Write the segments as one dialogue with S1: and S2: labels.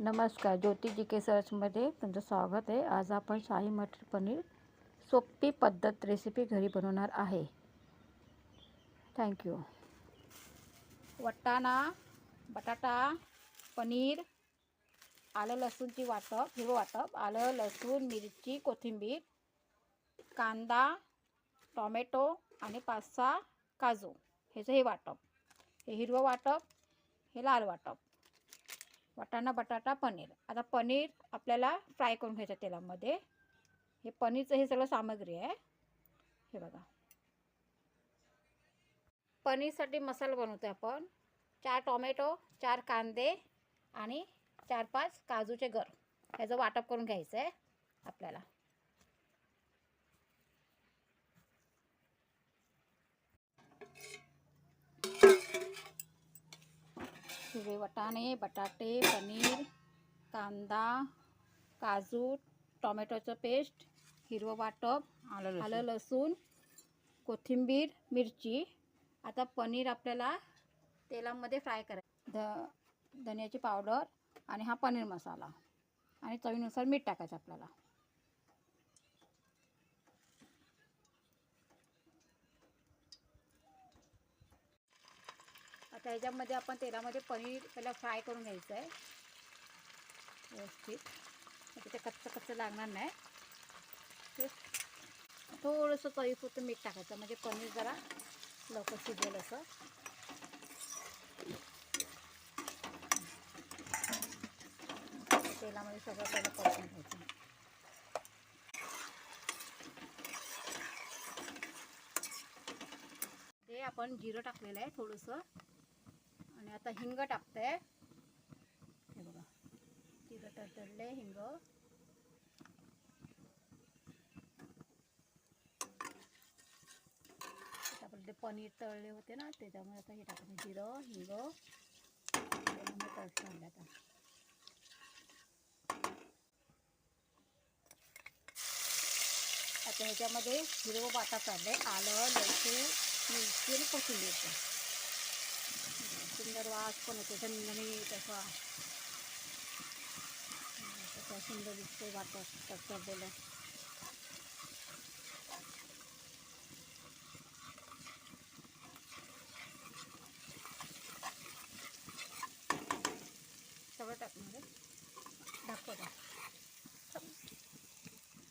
S1: नमस्कार ज्योती जी के सर्चमध्ये तुमचं स्वागत आहे. आज आपण शाही मटर पनीर सोपी पद्धत रेसिपी घरी बनवणार आहे. थँक्यू वटाणा बटाटा पनीर आलं लसूणची वाटप हिरवं वाटप आलं लसूण मिरची कोथिंबीर कांदा टॉमॅटो आणि पाच सहा काजू. ह्याचं हे वाटप. हे हिरवं वाटप हे लाल वाटप. वाटाणा बटाटा पनीर. आता पनीर आपल्याला फ्राय करून घ्यायचं तेलामध्ये. हे पनीरचं हे सगळं सामग्री आहे. हे बघा. पनीरसाठी मसाला बनवतो आपण. चार टोमॅटो चार कांदे आणि चार पाच काजूचे गर. ह्याचं वाटप करून घ्यायचं आहे आपल्याला. हिरवे वाटाणे बटाटे पनीर कांदा काजू टोमॅटोचं पेस्ट हिरवं वाटप
S2: आलं
S1: आलं लसूण कोथिंबीर मिरची. आता पनीर आपल्याला तेलामध्ये फ्राय करायचं. ध धन्याची पावडर आणि हा पनीर मसाला. आणि चवीनुसार मीठ टाकायचं आपल्याला. आता ह्याच्यामध्ये आपण तेलामध्ये पनीर पहिला फ्राय करून घ्यायचं आहे. व्यवस्थित. म्हणजे ते कच्चं कच्चं लागणार नाही. ते थोडंसं चवीपुरतं मीठ टाकायचं. म्हणजे पनीर जरा लवकर शिजेल असं. तेलामध्ये सगळं त्याला परतून घ्यायचं. ते आपण जिरं टाकलेलं आहे थोडंसं. आणि आता हिंग टाकते. हे बघा तिथं तडतडले हिंग. आपलं ते पनीर तळले होते ना त्याच्यामुळे आता हे टाकते. जिरं हिंग. त्याच्यामुळे आणलं आता. आता ह्याच्यामध्ये हिरवं पाटा चाललं आहे आलं लसूण मिरची आणि कोथिंबीर. सुंदर वास पण येतो झणझणीत असा तसा सुंदर दिसतो वाटत सगळं टाकणार आहे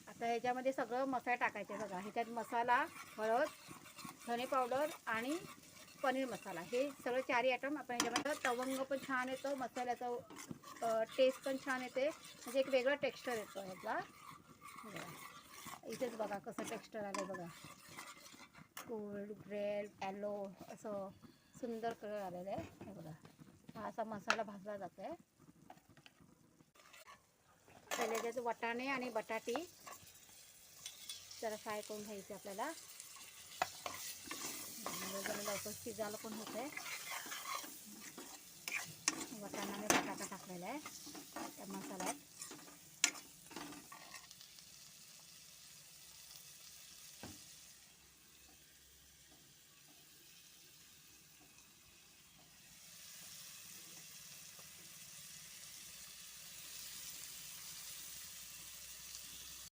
S1: आता ह्याच्यामध्ये सगळं मसाला टाकायचे बघा. ह्याच्यात मसाला हळद धने पावडर आणि पनीर मसाला. हे सगळं चारही आयटम आपण ह्याच्यामध्ये तवंग पण छान येतो. मसाल्याचा टेस्ट पण छान येते. म्हणजे एक वेगळं टेक्स्चर येतो ह्याचा इथेच बघा कसं टेक्स्चर आलं बघा. गोल्ड ब्रेड ॲलो असं सुंदर कलर आलेलं आहे. हे बघा. हा असा मसाला भाजला जातो आहे पहिले त्याचे वटाणे आणि बटाटी. जरा फ्राय करून घ्यायचे आपल्याला. म्हणजे जरा लवकर शिजायला पण होत आहे वाटाणा आणि बटाटा टाकलेला आहे त्या मसाल्यात.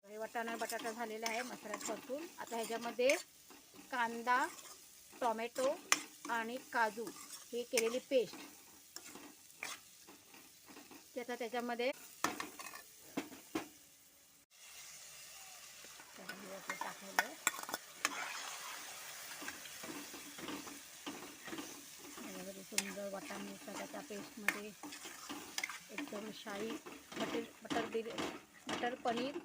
S1: हे वाटाणा बटाटा झालेला आहे मसाल्यात परतून. आता ह्याच्यामध्ये कांदा टोमॅटो आणि काजू ही केलेली पेस्ट त्याचा त्याच्यामध्ये टाकलेलं आहे. सुंदर वाटाणे मिसळतात पेस्टमध्ये एकदम शाही बटर बटर बिर बटर पनीर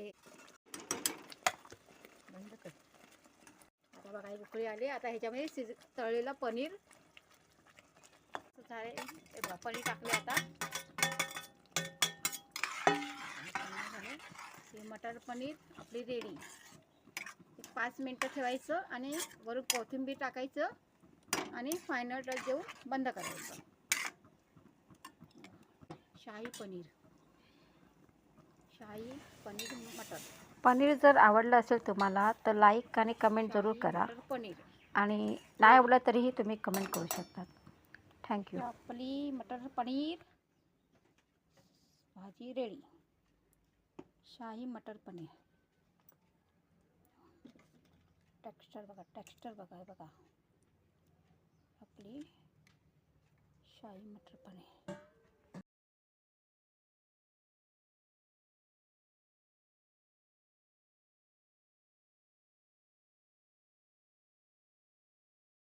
S1: असते बंद कर. आता बघा उकळी आली. आता ह्याच्यामध्ये शिज तळलेलं पनीर. झाले बघा पनीर टाकले आता. हे मटर पनीर आपली रेडी. पाच मिनटं ठेवायचं आणि वरून कोथिंबीर टाकायचं आणि फायनल टच देऊन बंद करायचं. शाही पनीर. शाही पनीर मटर.
S2: पनीर जर आवडलं असेल तुम्हाला तर लाईक आणि कमेंट जरूर करा.
S1: मटर पनीर.
S2: आणि नाही आवडलं तरीही तुम्ही कमेंट करू शकतात थँक्यू
S1: आपली मटर पनीर भाजी रेडी. शाही मटर पनीर. टेक्स्चर बघा टेक्स्चर बघा बघा. आपली शाही मटर पनीर.